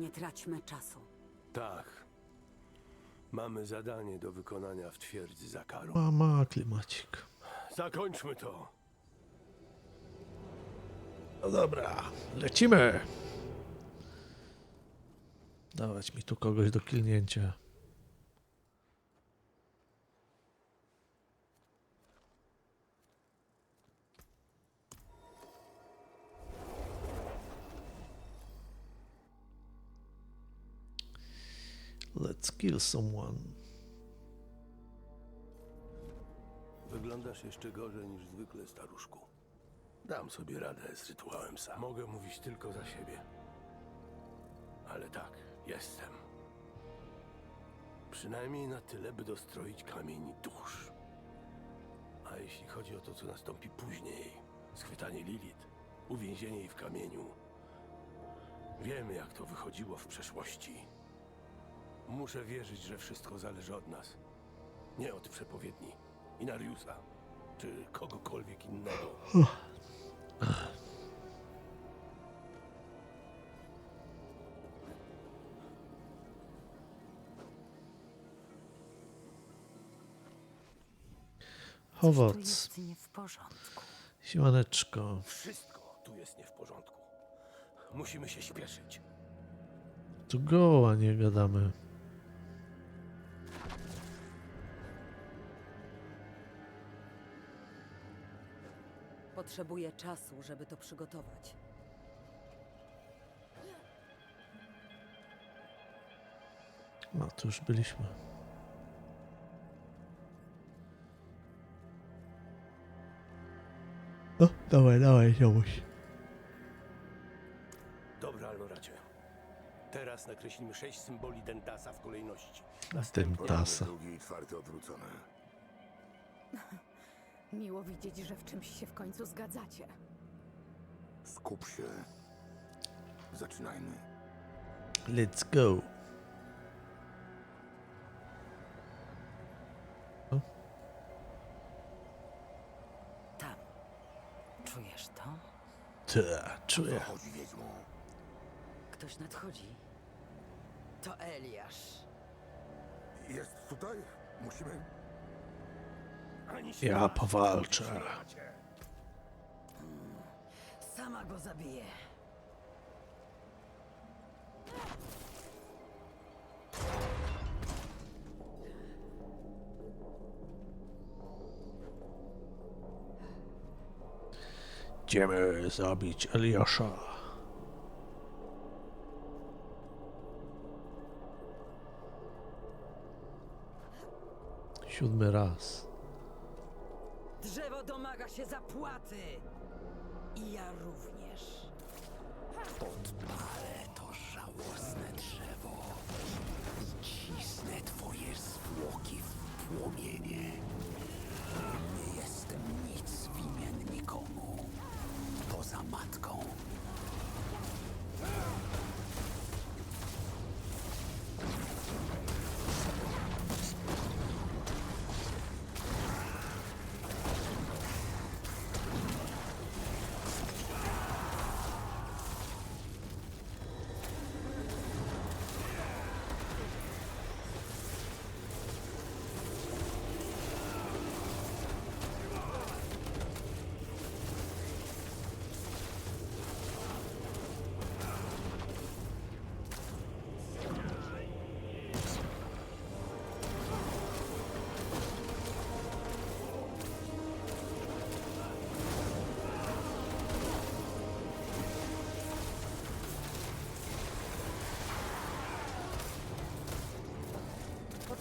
Nie traćmy czasu. Tak. Mamy zadanie do wykonania w twierdzy Zakaru. Ma, ma klimacik. Zakończmy to. No dobra, lecimy. Dawać mi tu kogoś do kilnięcia. Let's kill someone. Wyglądasz jeszcze gorzej niż zwykle, staruszku. Dam sobie radę z rytuałem sam. Mogę mówić tylko za siebie. Ale tak, jestem. Przynajmniej na tyle, by dostroić kamień dusz. A jeśli chodzi o to, co nastąpi później, schwytanie Lilith, uwięzienie jej w kamieniu, wiemy, jak to wychodziło w przeszłości. Muszę wierzyć, że wszystko zależy od nas. Nie od przepowiedni, Inariusa, czy kogokolwiek innego. Owoc, nie w porządku. siłaneczko. Wszystko tu jest nie w porządku. Musimy się śpieszyć. Tu goła nie gadamy. Potrzebuję czasu, żeby to przygotować. No, tu już byliśmy. O, dawaj, dawaj, ziomuś. Dobra, Alnoracie. Teraz nakreślimy sześć symboli Dentasa w kolejności. Dentasa. Drugi i czwarty odwrócone. Miło widzieć, że w czymś się w końcu zgadzacie. Skup się. Zaczynajmy. Let's go. Tam. Czujesz to? Ta, czuję. Chodzi wiedźmo. Ktoś nadchodzi. To Eliasz. Jest tutaj? Musimy... Ja powalczę. Sama go zabiję. Idziemy zabić Eliasza. Siódmy raz. Się zapłaty. I ja również. Podpalę to żałosne drzewo i cisnę twoje zwłoki w płomienie. Nie jestem nic winien nikomu, poza matką.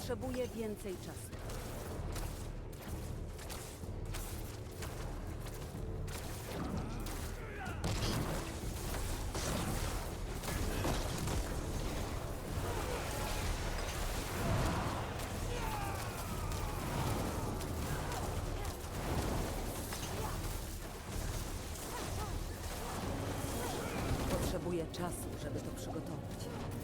Potrzebuję więcej czasu. Potrzebuję czasu, żeby to przygotować.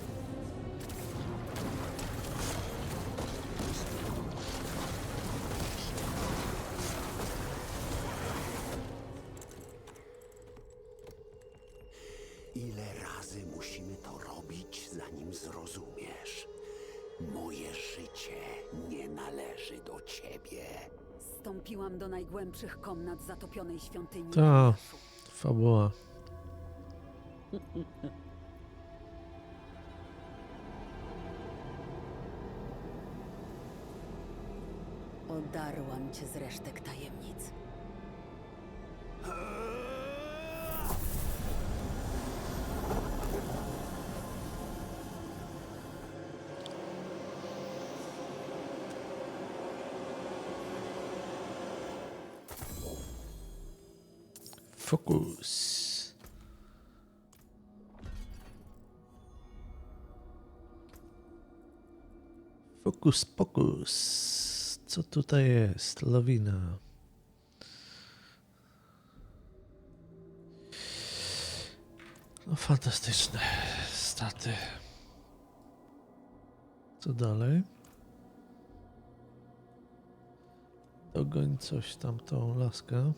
Stąpiłam do najgłębszych komnat zatopionej świątyni. Ta fabuła. Odarłam cię z resztek tajemnic. Fokus. Fokus, pokus. Co tutaj jest? Lawina. No fantastyczne staty. Co dalej? Dogoń coś tam tą laskę.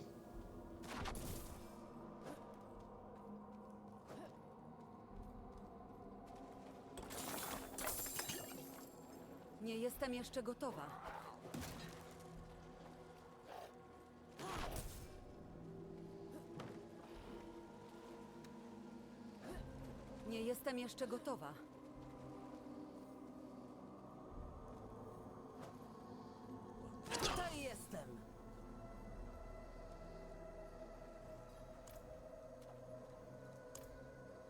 Nie jestem jeszcze gotowa. Nie jestem jeszcze gotowa. Tutaj jestem.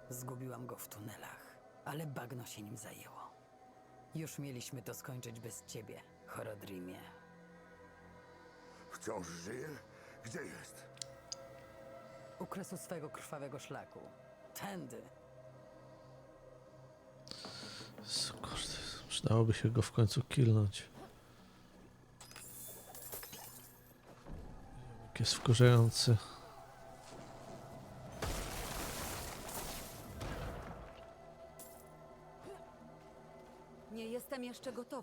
Zgubiłam go w tunelach, ale bagno się nim zajęło. Już mieliśmy to skończyć bez ciebie, Horodrimie. Wciąż żyje? Gdzie jest? U kresu swego krwawego szlaku. Tędy. Kurde, przydałoby się go w końcu killnąć. Jak jest wkurzający.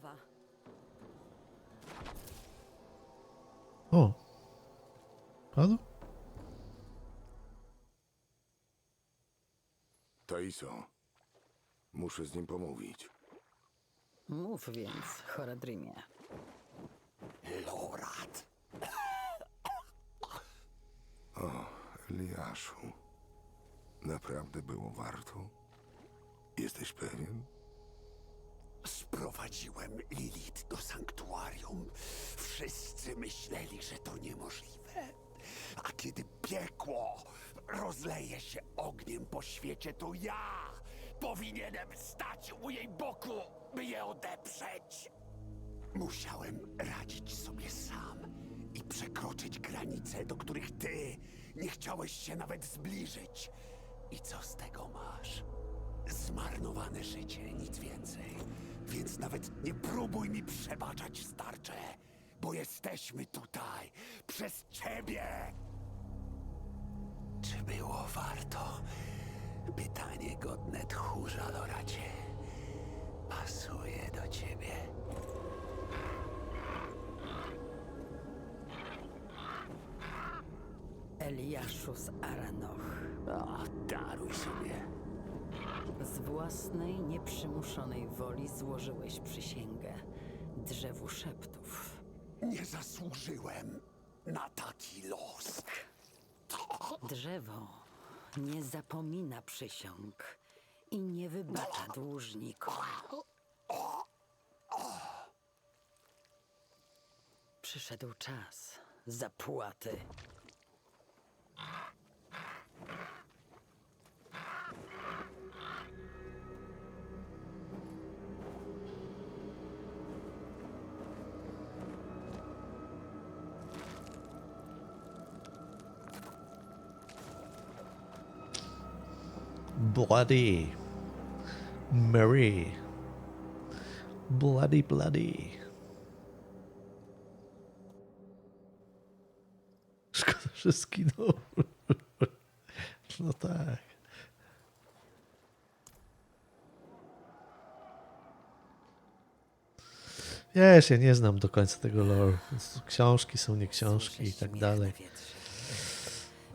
Gotowa. O! Padł? Taiso. Muszę z nim pomówić. Mów więc, Horodrimie. Lorat, Eliaszu. Naprawdę było warto? Jesteś pewien? Sprowadziłem Lilith do sanktuarium. Wszyscy myśleli, że to niemożliwe. A kiedy piekło rozleje się ogniem po świecie, to ja powinienem stać u jej boku, by je odeprzeć. Musiałem radzić sobie sam i przekroczyć granice, do których ty nie chciałeś się nawet zbliżyć. I co z tego masz? Zmarnowane życie, nic więcej. Więc nawet nie próbuj mi przebaczać, starcze, bo jesteśmy tutaj przez ciebie. Czy było warto? Pytanie godne tchórza, Loracie. Pasuje do ciebie. Eliaszu z Aranoch. O, daruj sobie. Z własnej, nieprzymuszonej woli złożyłeś przysięgę drzewu szeptów. Nie zasłużyłem na taki los. Drzewo nie zapomina przysiąg i nie wybacza dłużnikom. Przyszedł czas zapłaty. Bloody. Mary. Bloody, bloody. Szkoda, że skinął. No tak. Wiesz, ja nie znam do końca tego lore. Książki są nie książki i tak dalej.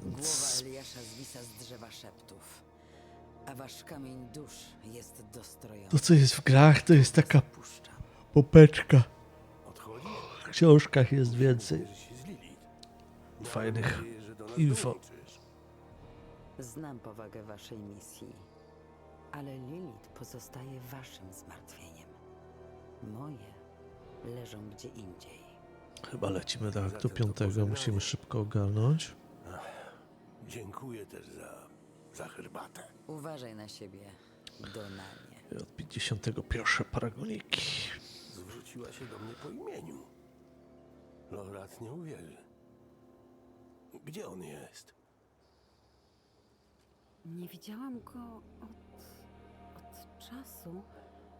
Głowa Eliasza zwisa z drzewa szeptów, A wasz kamień dusz jest dostrojony. To, co jest w grach, to jest taka Puszczam. popeczka. W książkach jest więcej fajnych do info. Znam powagę waszej misji, ale Lilith pozostaje waszym zmartwieniem. Moje leżą gdzie indziej. Chyba lecimy do aktu Zatem to piątego, musimy szybko ogarnąć. Dziękuję też za, za herbatę. Uważaj na siebie, Donanie. Od 51 paragoniki. Zwróciła się do mnie po imieniu. Lorat nie uwierzy. Gdzie on jest? Nie widziałam go od, od czasu,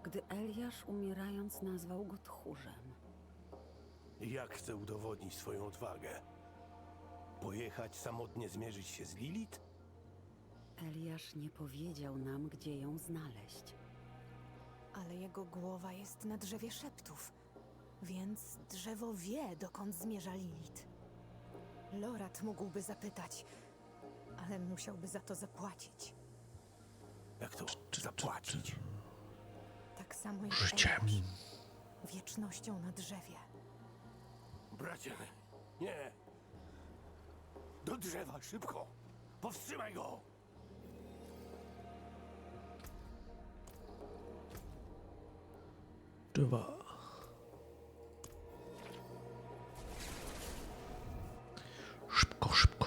gdy Eliasz umierając nazwał go tchórzem. Jak chce udowodnić swoją odwagę? Pojechać samotnie zmierzyć się z Lilith? Eliasz nie powiedział nam, gdzie ją znaleźć. Ale jego głowa jest na drzewie szeptów, więc drzewo wie, dokąd zmierza Lilith. Lorat mógłby zapytać, ale musiałby za to zapłacić. Jak to zapłacić? Tak samo jak Życiem. Eliasz. Wiecznością na drzewie. Bracie, nie! Do drzewa, szybko! Powstrzymaj go! Szybko, szybko, szybko,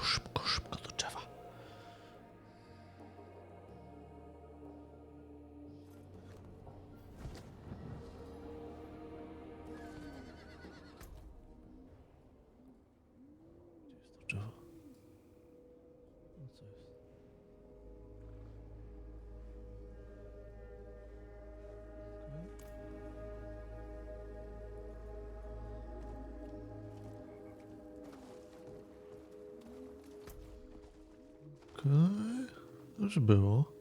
Już było.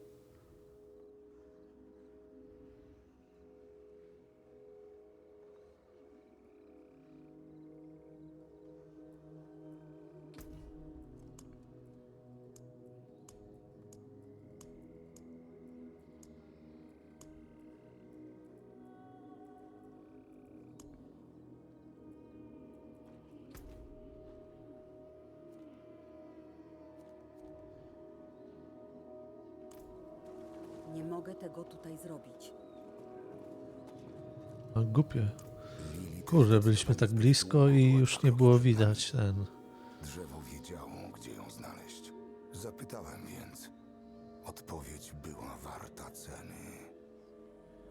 Tutaj zrobić. A głupie. Kurde, byliśmy tak blisko i już nie było widać ten. Drzewo wiedziało, gdzie ją znaleźć. Zapytałem więc. Odpowiedź była warta ceny.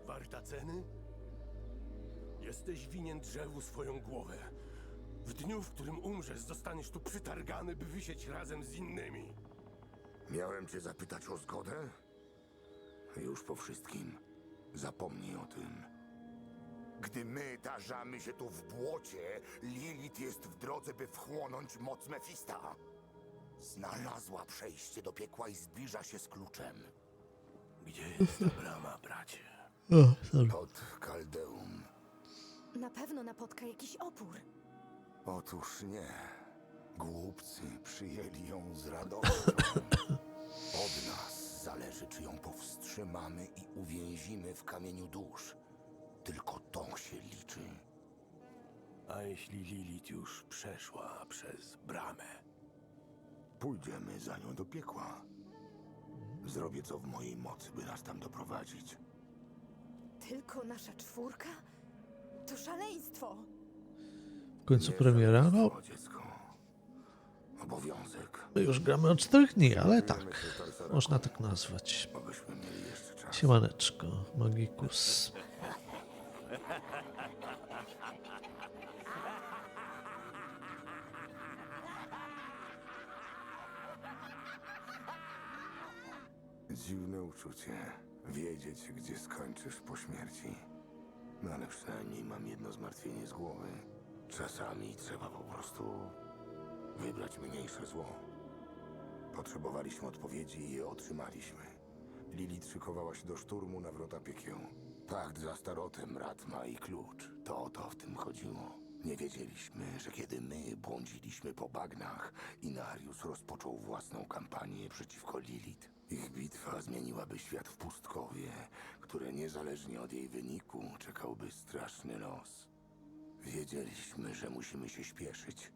Warta ceny? Jesteś winien drzewu swoją głowę. W dniu, w którym umrzesz, zostaniesz tu przytargany, by wisieć razem z innymi. Miałem cię zapytać o zgodę? Już po wszystkim. Zapomnij o tym. Gdy my tarzamy się tu w błocie, Lilith jest w drodze, by wchłonąć moc Mefista. Znalazła przejście do piekła i zbliża się z kluczem. Gdzie jest ta brama, bracie? O, sorry. Pod Kaldeum. Na pewno napotka jakiś opór. Otóż nie. Głupcy przyjęli ją z radością. Od nas zależy, czy ją powstrzymamy i uwięzimy w kamieniu dusz. Tylko to się liczy. A jeśli Lilith już przeszła przez bramę? Pójdziemy za nią do piekła. Zrobię co w mojej mocy, by nas tam doprowadzić. Tylko nasza czwórka? To szaleństwo! W końcu premiera. No, dziecko. Obowiązek. My już gramy od 4 dni, ale tak. Można tak nazwać. Siemaneczko, Magikus. Dziwne uczucie. Wiedzieć, gdzie skończysz po śmierci. No ale przynajmniej mam jedno zmartwienie z głowy. Czasami trzeba po prostu wybrać mniejsze zło. Potrzebowaliśmy odpowiedzi i je otrzymaliśmy. Lilith szykowała się do szturmu na wrota piekieł. Pakt za starotem, Ratma i klucz. To o to w tym chodziło. Nie wiedzieliśmy, że kiedy my błądziliśmy po bagnach, Inarius rozpoczął własną kampanię przeciwko Lilith. Ich bitwa zmieniłaby świat w pustkowie, które niezależnie od jej wyniku czekałby straszny los. Wiedzieliśmy, że musimy się śpieszyć.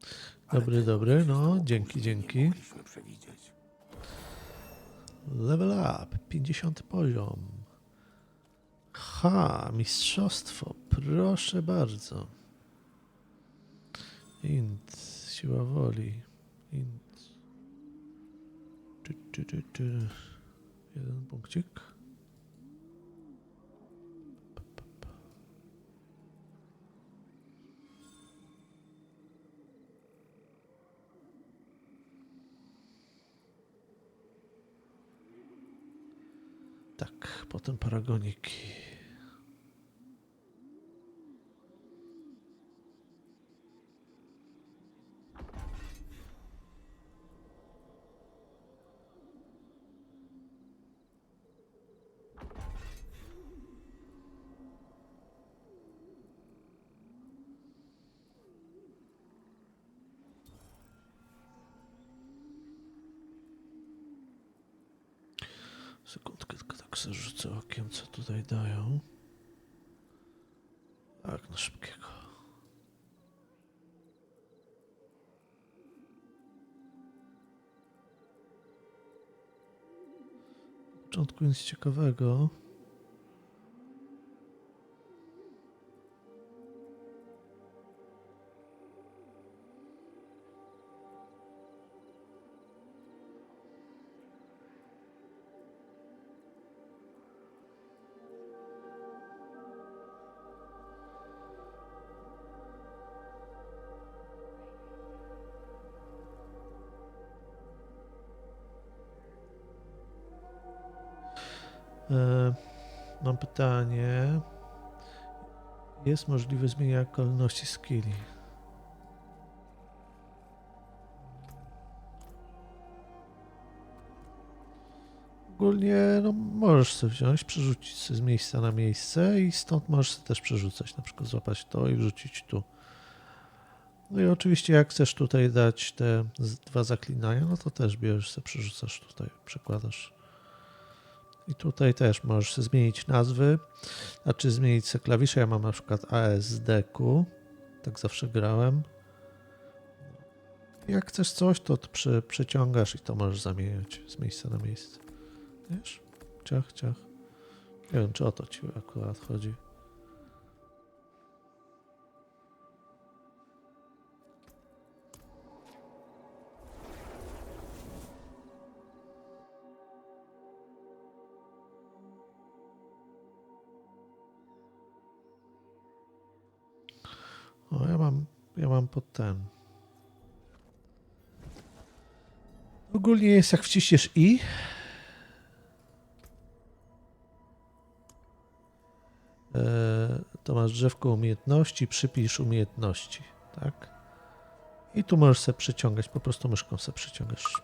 ale Dobry, tego, dobry, no, dzięki, dzięki. Nie mogliśmy przewidzieć. Level up, 50 poziom. Ha, mistrzostwo, proszę bardzo. Int, siła woli. Int. Czy, czy, czy, czy. Jeden punkcik. Potem paragoniki. Sekundkę, tylko tak sobie rzucę okiem, co tutaj dają. Tak, na szybkiego. Na początku nic ciekawego. Mam pytanie. Jest możliwe zmienianie kolejności skilli. Ogólnie no, możesz sobie wziąć, przerzucić sobie z miejsca na miejsce i stąd możesz sobie też przerzucać, na przykład złapać to i wrzucić tu. No i oczywiście jak chcesz tutaj dać te dwa zaklinania, no to też bierzesz sobie, przerzucasz tutaj, przekładasz. I tutaj też możesz zmienić nazwy, znaczy zmienić sobie klawisze. Ja mam na przykład ASDQ, tak zawsze grałem. Jak chcesz coś, to przy, przeciągasz i to możesz zamieniać z miejsca na miejsce. Wiesz? Ciach, ciach. Nie wiem, czy o to ci akurat chodzi. Ja mam, pod ten. Ogólnie jest jak wciśniesz i. E, to masz drzewko umiejętności, przypisz umiejętności, tak? I tu możesz sobie przeciągać, po prostu myszką sobie przeciągasz.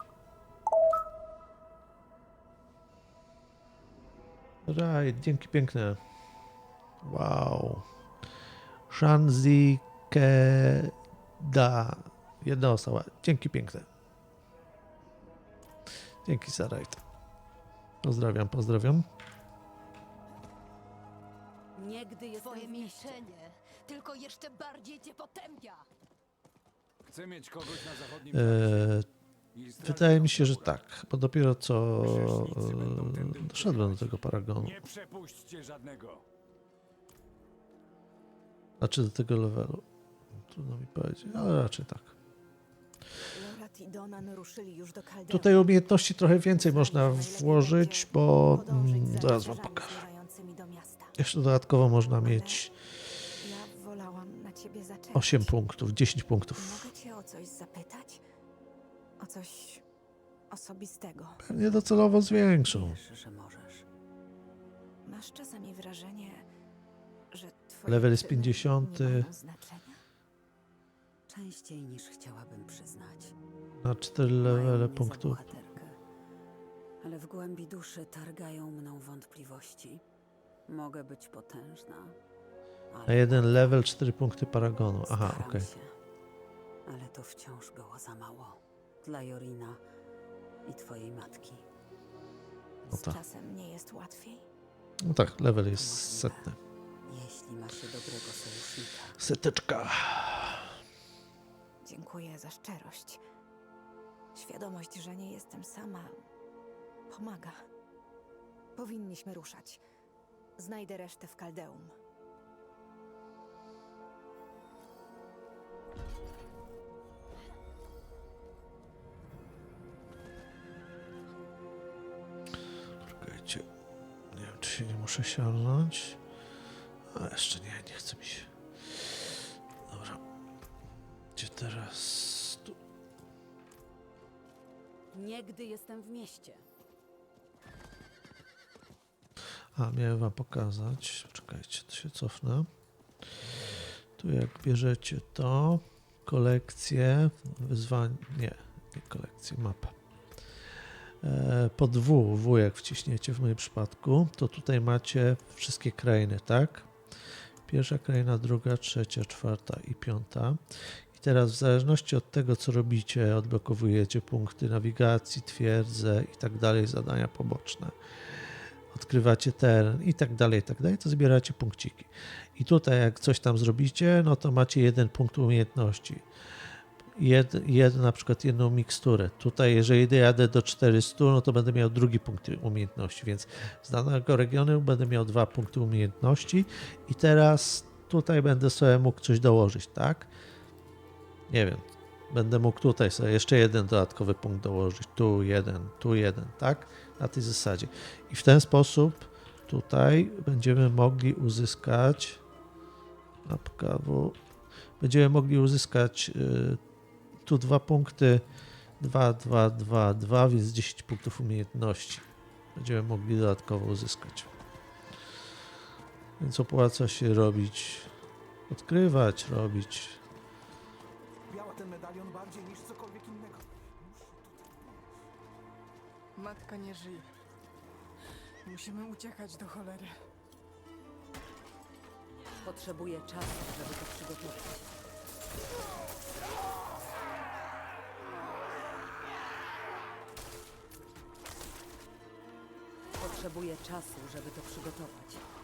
Right, dzięki piękne. Wow. Shanzi Keda. Jedna osoba. Dzięki piękne. Dzięki za rajd. Pozdrawiam, pozdrawiam. Niegdy jestem Twoje milczenie tylko jeszcze bardziej cię potępia. Chcę mieć kogoś na zachodnim Eee, straż wydaje mi się, że tak, bo dopiero co e, doszedłem do tego paragonu. Nie przepuśćcie żadnego. Znaczy do tego levelu. Trudno mi powiedzieć, ale raczej tak. Tutaj umiejętności trochę więcej można włożyć, bo mm, za zaraz wam pokażę. Jeszcze dodatkowo można mieć Ja wolałam na ciebie zaczekać. 8 punktów, 10 punktów. Mogę cię o coś zapytać? O coś osobistego. Pewnie docelowo zwiększą. Wiesz, że możesz. Masz czasami wrażenie, że twoje Level jest czyny 50. Częściej niż chciałabym przyznać. Na 4 Mają levele mnie za punktów. bohaterkę. Ale w głębi duszy targają mną wątpliwości. Mogę być potężna. ale Na jeden level 4 punkty paragonu. Aha, Staram okej. się, ale to wciąż było za mało. Dla Jorina i twojej matki. No Z tak. czasem nie jest łatwiej. No tak, level jest setny. Jeśli ma się dobrego sojusznika. Seteczka. Dziękuję za szczerość. Świadomość, że nie jestem sama, pomaga. Powinniśmy ruszać. Znajdę resztę w Kaldeum. Czekajcie. Nie wiem, czy się nie muszę sięgnąć. A jeszcze nie, nie chce mi się. Gdzie teraz? Tu. Niegdy jestem w mieście. A, miałem wam pokazać. Czekajcie, to się cofnę. Tu jak bierzecie to, kolekcję, wyzwanie, nie, nie kolekcję, mapa. E, pod W, W jak wciśniecie w moim przypadku, to tutaj macie wszystkie krainy, tak? Pierwsza kraina, druga, trzecia, czwarta i piąta. Teraz w zależności od tego, co robicie, odblokowujecie punkty nawigacji, twierdzę i tak dalej, zadania poboczne odkrywacie teren i tak dalej, i tak dalej, to zbieracie punkciki. I tutaj jak coś tam zrobicie, no to macie jeden punkt umiejętności. Jed, jed, na przykład jedną miksturę. Tutaj jeżeli jadę do 400, no to będę miał drugi punkt umiejętności, więc z danego regionu będę miał dwa punkty umiejętności i teraz tutaj będę sobie mógł coś dołożyć, tak? Nie wiem, będę mógł tutaj sobie jeszcze jeden dodatkowy punkt dołożyć, tu jeden, tu jeden, tak? Na tej zasadzie. I w ten sposób tutaj będziemy mogli uzyskać mapka W. Będziemy mogli uzyskać y, tu dwa punkty 2, 2, 2, 2, więc 10 punktów umiejętności. Będziemy mogli dodatkowo uzyskać. Więc opłaca się robić, odkrywać, robić. Matka nie żyje. Musimy uciekać do cholery. Potrzebuję czasu, żeby to przygotować. Potrzebuję czasu, żeby to przygotować.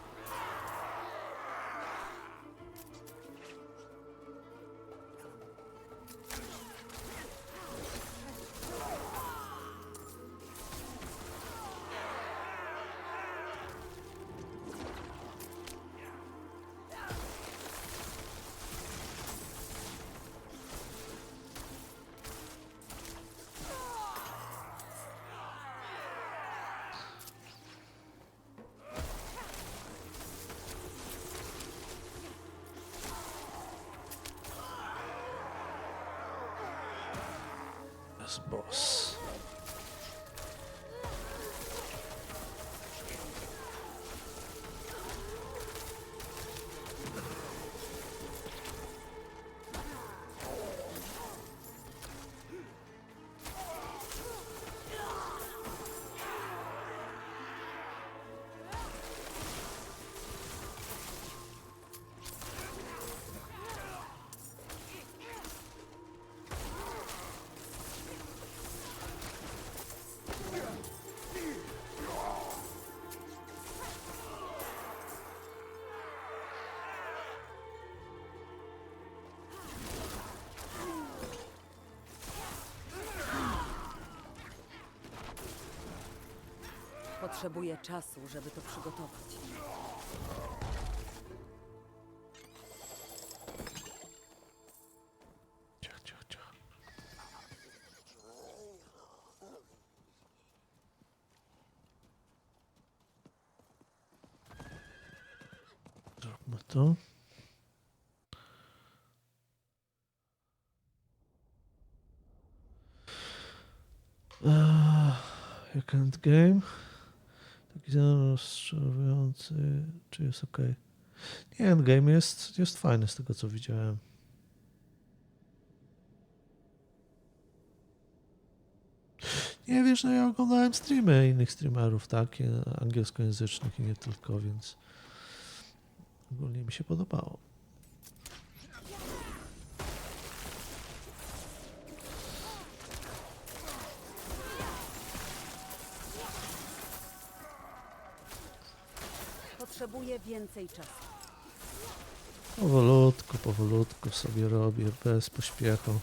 Boss. Potrzebuję czasu, żeby to przygotować. Ciach, ciach, ciach. Zróbmy to. Eee, Jak endgame? Taki ten rozczarowujący. Czy jest ok? Nie, endgame jest, jest fajny z tego co widziałem. Nie wiesz, no ja oglądałem streamy innych streamerów, tak, angielskojęzycznych i nie tylko, więc ogólnie mi się podobało. Potrzebuję więcej czasu. Powolutku, powolutku sobie robię, bez pośpiechu.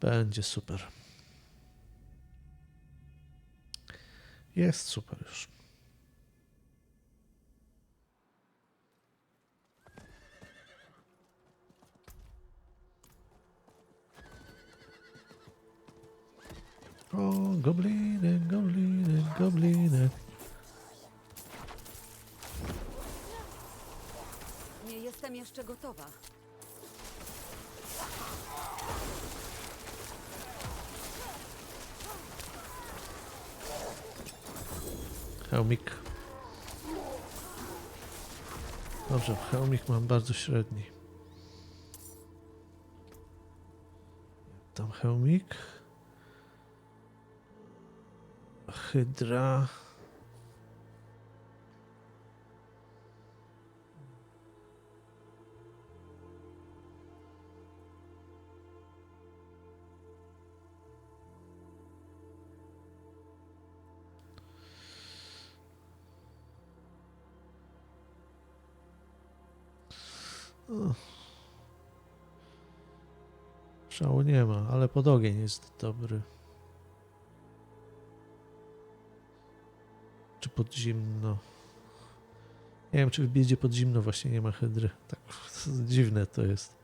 Będzie super. Jest super już. O, gobliny, gobliny, gobliny. Nie jestem jeszcze gotowa. Hełmik. Dobrze, hełmik mam bardzo średni. Tam hełmik. Hydra. Szału nie ma, ale pod ogień jest dobry. Czy pod zimno? Nie wiem, czy w biedzie pod zimno właśnie nie ma hydry. Tak dziwne to jest.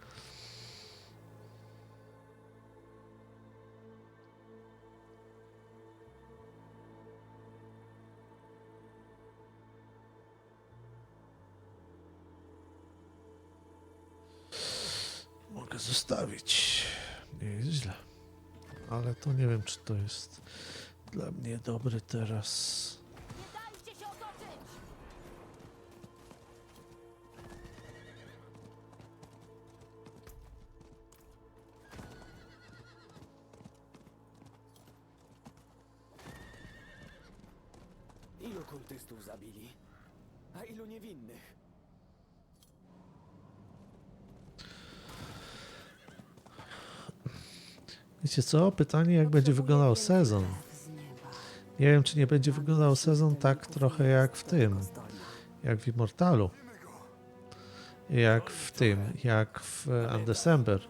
Czy to jest dla mnie dobry teraz. Ilu kultystów zabili? A ilu niewinnych? Wiecie co? Pytanie, jak będzie wyglądał sezon. Nie wiem, czy nie będzie wyglądał sezon tak trochę jak w tym, jak w Immortalu. Jak w tym, jak w Undecember.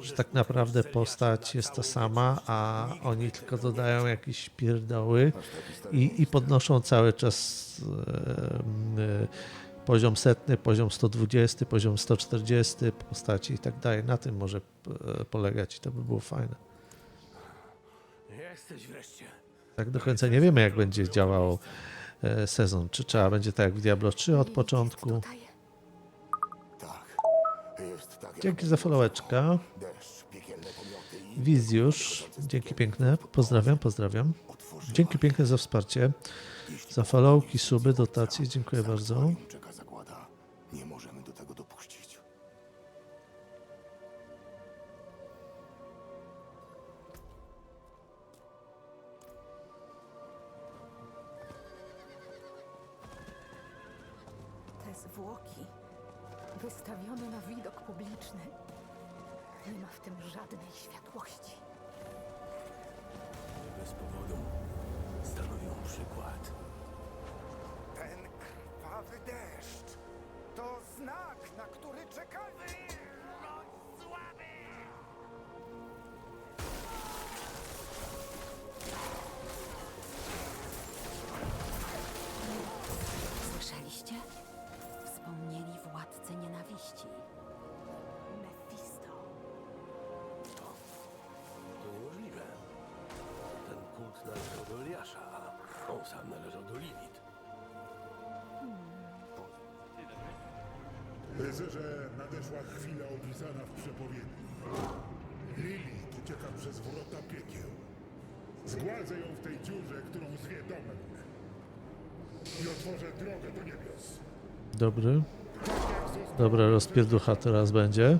Że tak naprawdę postać jest ta sama, a oni tylko dodają jakieś pierdoły i, i podnoszą cały czas e, e, poziom setny, poziom 120, poziom 140 postaci i tak dalej. Na tym może e, polegać i to by było fajne. Jesteś wreszcie. Tak do końca nie wiemy, jak będzie działał e, sezon. Czy trzeba będzie tak jak w Diablo 3 od początku. Tak, jest tak jak Dzięki za followeczka. deszcz, piekielne pomioty i Wizjusz, dzięki piękne. Pozdrawiam, pozdrawiam. Dzięki piękne za wsparcie. Za followki, suby, dotacje. Dziękuję bardzo. Rycerze, nadeszła chwila opisana w przepowiedni. Lilith ucieka przez wrota piekieł. Zgładzę ją w tej dziurze, którą zwie. I otworzę drogę do niebios. Dobry. Dobra, rozpierducha teraz będzie.